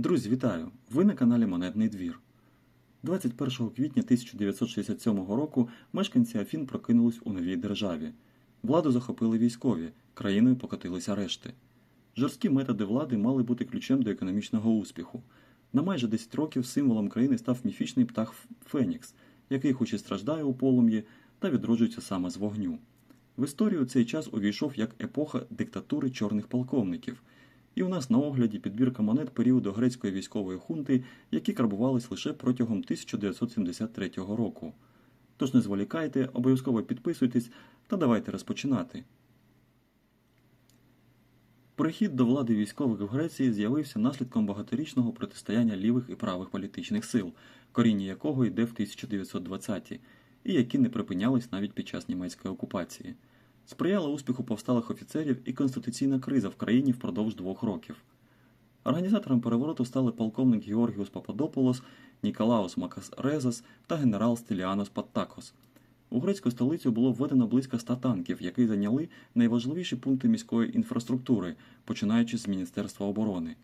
Друзі, вітаю! Ви на каналі Монетний двір. 21 квітня 1967 року мешканці Афін прокинулись у новій державі. Владу захопили військові, країною покотилися решти. Жорсткі методи влади мали бути ключем до економічного успіху. На майже 10 років символом країни став міфічний птах Фенікс, який хоч і страждає у полум'ї, та відроджується саме з вогню. В історію цей час увійшов як епоха диктатури чорних полковників. І у нас на огляді підбірка монет періоду грецької військової хунти, які карбувались лише протягом 1973 року. Тож не зволікайте, обов'язково підписуйтесь та давайте розпочинати. Прихід до влади військових в Греції з'явився наслідком багаторічного протистояння лівих і правих політичних сил, коріння якого йде в 1920-ті, і які не припинялись навіть під час німецької окупації. Сприяла успіху повсталих офіцерів і конституційна криза в країні впродовж двох років. Організатором перевороту стали полковник Георгіус Пападополос, Ніколаус Макас Резас та генерал Стеліанос Паттакос. У грецьку столицю було введено близько ста танків, які зайняли найважливіші пункти міської інфраструктури, починаючи з Міністерства оборони.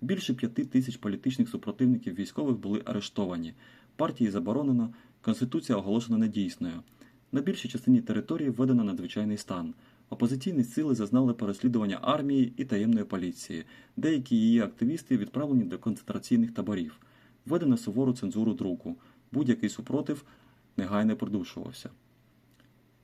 Більше п'яти тисяч політичних супротивників військових були арештовані, партії заборонено, конституція оголошена недійсною. На більшій частині території введено надзвичайний стан. Опозиційні сили зазнали переслідування армії і таємної поліції. Деякі її активісти відправлені до концентраційних таборів. Введено сувору цензуру друку. Будь-який супротив негайно придушувався.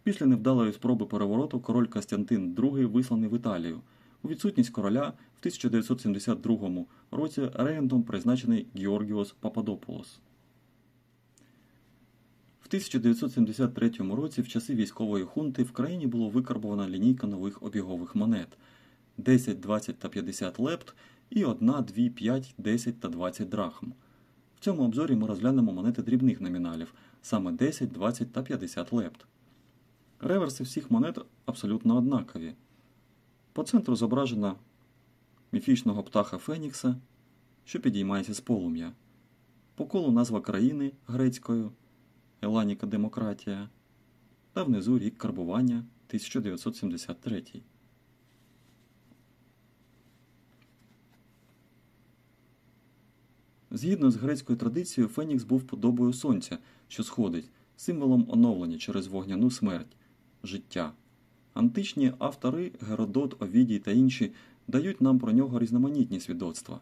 Після невдалої спроби перевороту король Костянтин II висланий в Італію. У відсутність короля в 1972 році регентом призначений Георгіос Пападополос. В 1973 році в часи військової хунти в країні було викарбована лінійка нових обігових монет 10, 20 та 50 лепт і 1, 2, 5, 10 та 20 драхм. В цьому обзорі ми розглянемо монети дрібних номіналів, саме 10, 20 та 50 лепт. Реверси всіх монет абсолютно однакові. По центру зображена міфічного птаха Фенікса, що підіймається з полум'я. По колу назва країни грецькою Еланіка Демократія та внизу рік карбування 1973. Згідно з грецькою традицією, Фенікс був подобою сонця, що сходить, символом оновлення через вогняну смерть життя. Античні автори Геродот, Овідій та інші дають нам про нього різноманітні свідоцтва.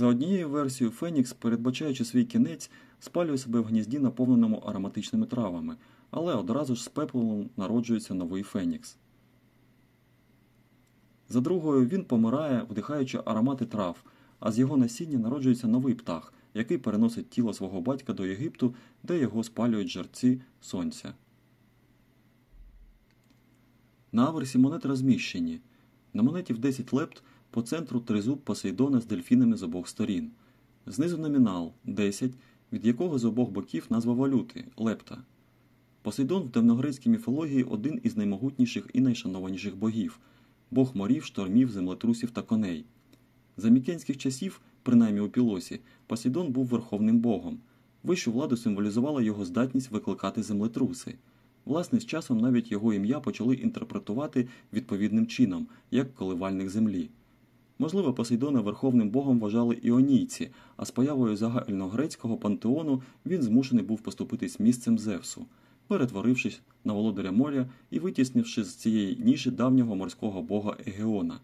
За однією версією, Фенікс, передбачаючи свій кінець, спалює себе в гнізді, наповненому ароматичними травами, але одразу ж з пеплом народжується новий Фенікс. За другою, він помирає, вдихаючи аромати трав, а з його насіння народжується новий птах, який переносить тіло свого батька до Єгипту, де його спалюють жерці сонця. На аверсі монет розміщені. На монеті в 10 лепт по центру тризуб Посейдона з дельфінами з обох сторін. Знизу номінал 10, від якого з обох боків назва валюти лепта. Посейдон в давногрецькій міфології один із наймогутніших і найшанованіших богів бог морів, штормів, землетрусів та коней. За мікенських часів, принаймні у Пілосі, Посейдон був верховним богом. Вищу владу символізувала його здатність викликати землетруси. Власне, з часом навіть його ім'я почали інтерпретувати відповідним чином, як коливальник землі. Можливо, Посейдона верховним богом вважали іонійці, а з появою загальногрецького пантеону він змушений був поступитись місцем Зевсу, перетворившись на володаря моря і витіснивши з цієї ніші давнього морського бога Егеона.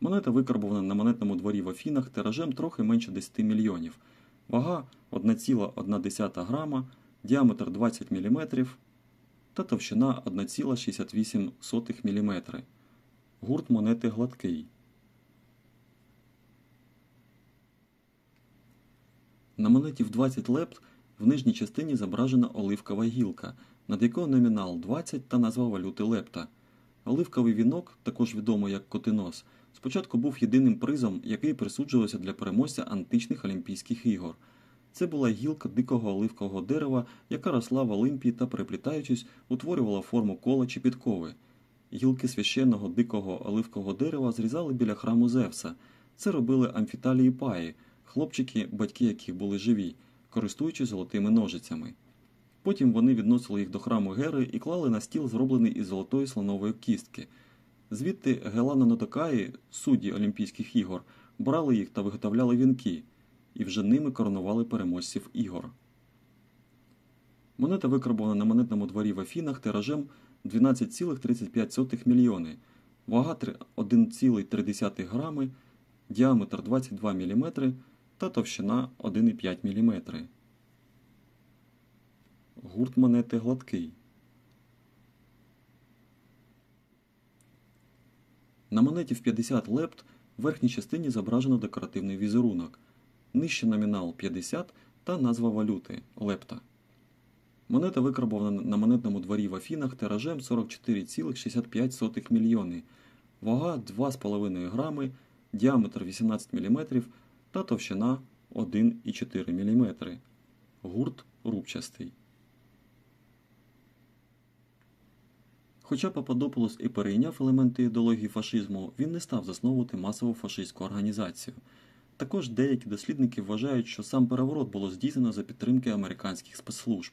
Монета викарбована на монетному дворі в Афінах тиражем трохи менше 10 мільйонів, вага 1,1 грама, діаметр 20 мм та товщина 1,68 мм. Гурт монети гладкий. На монеті в 20 лепт в нижній частині зображена оливкова гілка, над якою номінал 20 та назва валюти лепта. Оливковий вінок, також відомий як котинос, спочатку був єдиним призом, який присуджувався для переможця античних Олімпійських ігор. Це була гілка дикого оливкового дерева, яка росла в Олимпії та, переплітаючись, утворювала форму кола чи підкови. Гілки священного дикого оливкового дерева зрізали біля храму Зевса. Це робили амфіталії паї, хлопчики, батьки яких були живі, користуючись золотими ножицями. Потім вони відносили їх до храму Гери і клали на стіл, зроблений із золотої слонової кістки. Звідти Гелано-Нотокаї, судді Олімпійських ігор, брали їх та виготовляли вінки, і вже ними коронували переможців ігор. Монета викарбована на монетному дворі в Афінах тиражем 12,35 мільйони, вага 1,3 грами, діаметр 22 мм та товщина 1,5 мм. Гурт монети гладкий. На монеті в 50 лепт в верхній частині зображено декоративний візерунок, нижче номінал 50 та назва валюти лепта. Монета викарбована на монетному дворі в Афінах тиражем 44,65 мільйони, вага 2,5 грами, діаметр 18 мм та товщина 1,4 мм. Гурт рубчастий. Хоча Пападополос і перейняв елементи ідеології фашизму, він не став засновувати масову фашистську організацію. Також деякі дослідники вважають, що сам переворот було здійснено за підтримки американських спецслужб.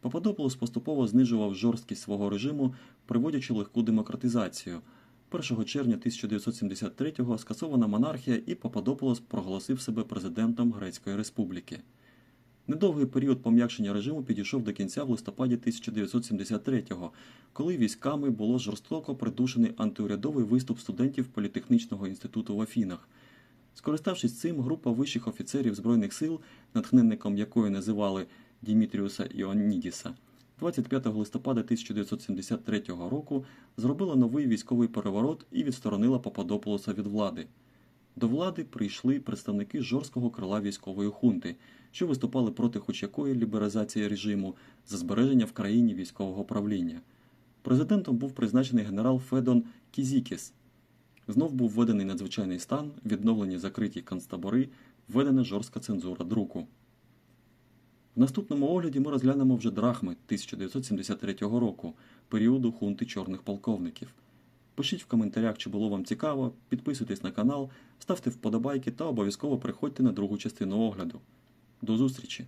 Пападополос поступово знижував жорсткість свого режиму, приводячи легку демократизацію. 1 червня 1973-го скасована монархія і Пападополос проголосив себе президентом Грецької республіки. Недовгий період пом'якшення режиму підійшов до кінця в листопаді 1973-го, коли військами було жорстоко придушений антиурядовий виступ студентів політехнічного інституту в Афінах. Скориставшись цим, група вищих офіцерів Збройних сил, натхненником якої називали Дімітріуса Іонідіса, 25 листопада 1973 року зробила новий військовий переворот і відсторонила Пападополоса від влади. До влади прийшли представники жорсткого крила військової хунти, що виступали проти хоч якої лібералізації режиму за збереження в країні військового правління. Президентом був призначений генерал Федон Кізікіс. Знов був введений надзвичайний стан, відновлені закриті концтабори, введена жорстка цензура друку. В наступному огляді ми розглянемо вже драхми 1973 року, періоду хунти чорних полковників. Пишіть в коментарях, чи було вам цікаво, підписуйтесь на канал, ставте вподобайки та обов'язково приходьте на другу частину огляду. До зустрічі!